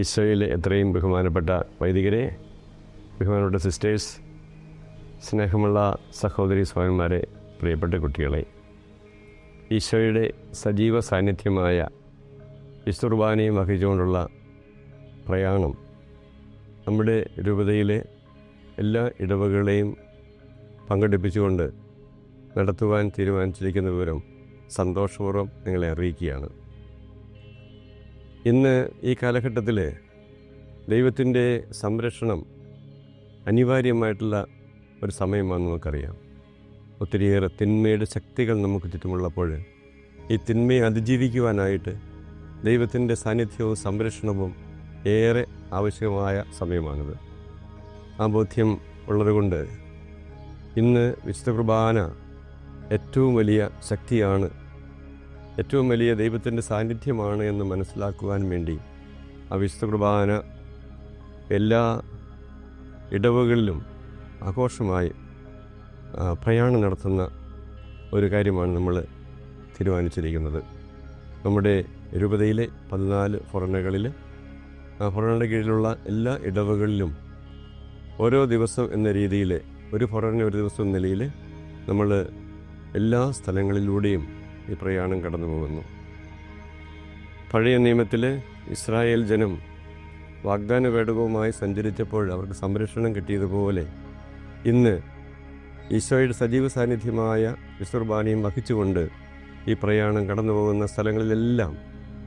ഈശോയിൽ എത്രയും ബഹുമാനപ്പെട്ട വൈദികരെ ബഹുമാനപ്പെട്ട സിസ്റ്റേഴ്സ് സ്നേഹമുള്ള സഹോദരി സ്വാമിമാരെ പ്രിയപ്പെട്ട കുട്ടികളെ ഈശോയുടെ സജീവ സാന്നിധ്യമായ വിസ്തുർബാനയും വഹിച്ചുകൊണ്ടുള്ള പ്രയാണം നമ്മുടെ രൂപതയിലെ എല്ലാ ഇടവകളെയും പങ്കെടുപ്പിച്ചുകൊണ്ട് നടത്തുവാൻ തീരുമാനിച്ചിരിക്കുന്ന വിവരം സന്തോഷപൂർവം നിങ്ങളെ അറിയിക്കുകയാണ്. ഇന്ന് ഈ കാലഘട്ടത്തിൽ ദൈവത്തിന്റെ സംരക്ഷണം അനിവാര്യമായിട്ടുള്ള ഒരു സമയമാണെന്ന് നമുക്കറിയാം. ഒത്തിരിയേറെ തിന്മയുടെ ശക്തികൾ നമുക്ക് ചുറ്റുമുള്ളപ്പോൾ ഈ തിന്മയെ അതിജീവിക്കുവാനായിട്ട് ദൈവത്തിന്റെ സാന്നിധ്യവും സംരക്ഷണവും ഏറെ ആവശ്യമായ സമയമാണിത്. ആ ബോധ്യം ഉള്ളതുകൊണ്ട് ഇന്ന് വിശുദ്ധ കുർബാന ഏറ്റവും വലിയ ശക്തിയാണ് ഏറ്റവും വലിയ ദൈവത്തിന്റെ സാന്നിധ്യമാണ് എന്ന് മനസ്സിലാക്കുവാൻ വേണ്ടി ആ വിശുദ്ധ കുർബാന എല്ലാ ഇടവുകളിലും ആഘോഷമായി പ്രയാണം നടത്തുന്ന ഒരു കാര്യമാണ് നമ്മൾ തീരുമാനിച്ചിരിക്കുന്നത്. നമ്മുടെ രൂപതയിലെ പതിനാല് ഫൊറനകളിൽ ആ കീഴിലുള്ള എല്ലാ ഇടവുകളിലും ഓരോ ദിവസം എന്ന രീതിയിൽ ഒരു ഫൊറന ഒരു ദിവസം എന്ന നിലയിൽ നമ്മൾ എല്ലാ സ്ഥലങ്ങളിലൂടെയും ഈ പ്രയാണം കടന്നു പോകുന്നു പഴയ നിയമത്തിൽ ഇസ്രായേൽ ജനം വാഗ്ദാന പേടകവുമായി സഞ്ചരിച്ചപ്പോൾ അവർക്ക് സംരക്ഷണം കിട്ടിയതുപോലെ ഇന്ന് ഈശോയുടെ സജീവ സാന്നിധ്യമായ വിസുർബാനിയും വഹിച്ചുകൊണ്ട് ഈ പ്രയാണം കടന്നു പോകുന്ന സ്ഥലങ്ങളിലെല്ലാം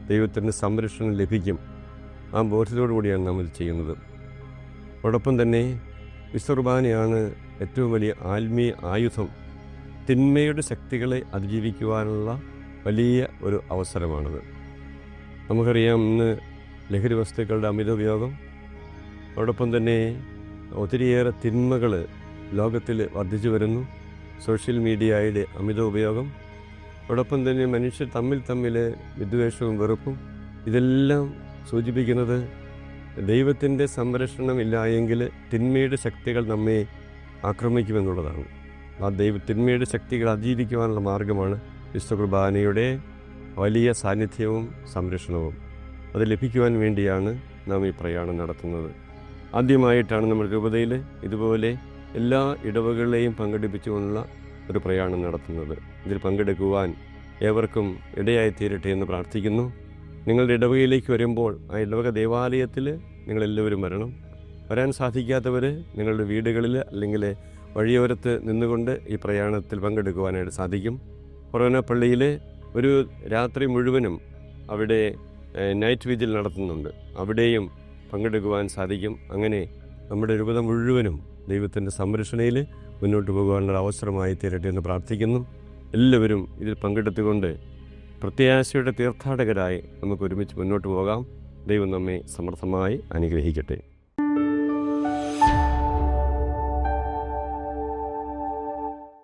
ദൈവത്തിന് സംരക്ഷണം ലഭിക്കും. ആ ബോധ്യത്തോടു കൂടിയാണ് നമ്മൾ ചെയ്യുന്നത്. അതോടൊപ്പം തന്നെ വിസുർബാനിയാണ് ഏറ്റവും വലിയ ആത്മീയ ആയുധം തിന്മയുടെ ശക്തികളെ അതിജീവിക്കുവാനുള്ള വലിയ ഒരു അവസരമാണത്. നമുക്കറിയാം ഇന്ന് ലഹരി വസ്തുക്കളുടെ അമിത ഉപയോഗം അതോടൊപ്പം തന്നെ ഒത്തിരിയേറെ തിന്മകൾ ലോകത്തിൽ വർദ്ധിച്ചു വരുന്നു. സോഷ്യൽ മീഡിയയുടെ അമിത ഉപയോഗം അതോടൊപ്പം തന്നെ മനുഷ്യർ തമ്മിൽ തമ്മിൽ വിദ്വേഷവും വെറുപ്പും ഇതെല്ലാം സൂചിപ്പിക്കുന്നത് ദൈവത്തിന്റെ സംരക്ഷണമില്ലായെങ്കിൽ തിന്മയുടെ ശക്തികൾ നമ്മെ ആക്രമിക്കുമെന്നുള്ളതാണ്. ആ ദൈവ തിന്മയുടെ ശക്തികൾ അതിജീവിക്കുവാനുള്ള മാർഗമാണ് വിശ്വകുർബാനയുടെ വലിയ സാന്നിധ്യവും സംരക്ഷണവും. അത് ലഭിക്കുവാൻ വേണ്ടിയാണ് നാം ഈ പ്രയാണം നടത്തുന്നത്. ആദ്യമായിട്ടാണ് നമ്മൾ രൂപതയിൽ ഇതുപോലെ എല്ലാ ഇടവകളെയും പങ്കെടുപ്പിച്ചുകൊണ്ടുള്ള ഒരു പ്രയാണം നടത്തുന്നത്. ഇതിൽ പങ്കെടുക്കുവാൻ ഏവർക്കും ഇടയായി തീരട്ടെ എന്ന് പ്രാർത്ഥിക്കുന്നു. നിങ്ങളുടെ ഇടവകയിലേക്ക് വരുമ്പോൾ ആ ഇടവക ദേവാലയത്തിൽ നിങ്ങളെല്ലാവരും വരണം. വരാൻ സാധിക്കാത്തവർ നിങ്ങളുടെ വീടുകളിൽ അല്ലെങ്കിൽ വഴിയോരത്ത് നിന്നുകൊണ്ട് ഈ പ്രയാണത്തിൽ പങ്കെടുക്കുവാനായിട്ട് സാധിക്കും. കൊറോന പള്ളിയിൽ ഒരു രാത്രി മുഴുവനും അവിടെ നൈറ്റ് വിജിൽ നടത്തുന്നുണ്ട്. അവിടെയും പങ്കെടുക്കുവാൻ സാധിക്കും. അങ്ങനെ നമ്മുടെ രൂപത മുഴുവനും ദൈവത്തിന്റെ സംരക്ഷണയിൽ മുന്നോട്ട് പോകുവാനുള്ള അവസരമായി തീരട്ടെ എന്ന് പ്രാർത്ഥിക്കുന്നു. എല്ലാവരും ഇതിൽ പങ്കെടുത്തുകൊണ്ട് പ്രത്യാശയുടെ തീർത്ഥാടകരായി നമുക്ക് ഒരുമിച്ച് മുന്നോട്ട് പോകാം. ദൈവം നമ്മെ സമർത്ഥമായി അനുഗ്രഹിക്കട്ടെ.